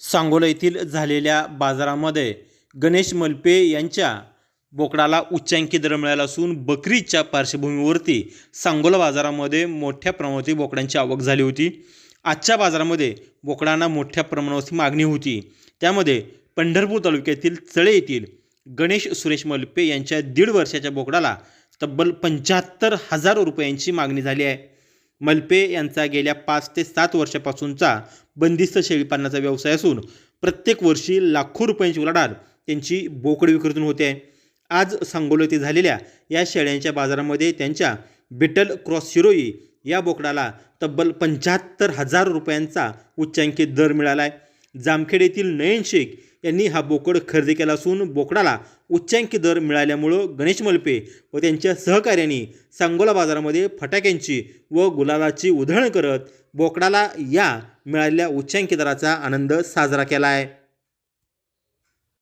सांगोला येथील झालेल्या बाजारामध्ये गणेश मलपे यांच्या बोकडाला उच्चांकी दर मिळाला असून बकरीच्या पार्श्वभूमीवरती सांगोला बाजारामध्ये मोठ्या प्रमाणावरती बोकडांची आवक झाली होती. आजच्या बाजारामध्ये बोकडांना मोठ्या प्रमाणावरती मागणी होती. त्यामध्ये पंढरपूर तालुक्यातील चळे येथील गणेश सुरेश मलपे यांच्या दीड वर्षाच्या बोकडाला तब्बल पंच्याहत्तर हजार रुपयांची मागणी झाली आहे. मलपे यांचा गेल्या पाच ते सात वर्षापासूनचा बंदिस्त शेळीपालनाचा व्यवसाय असून प्रत्येक वर्षी लाखो रुपयांची उलाढाल त्यांची बोकड विक्रीतून होते. आहे आज सांगोला येथे झालेल्या या शेळ्यांच्या बाजारामध्ये त्यांच्या बिटल क्रॉस शिरोई या बोकडाला तब्बल पंच्याहत्तर हजार रुपयांचा उच्चांकी दर मिळाला आहे जामखेड येथील नयन शेख यांनी हा बोकड खरेदी केला असून बोकडाला उच्चांकी दर मिळाल्यामुळं गणेश मलपे व त्यांच्या सहकार्यांनी सांगोला बाजारामध्ये फटाक्यांची व गुलालाची उधळण करत बोकडाला या मिळालेल्या उच्चांकी दराचा आनंद साजरा केला आहे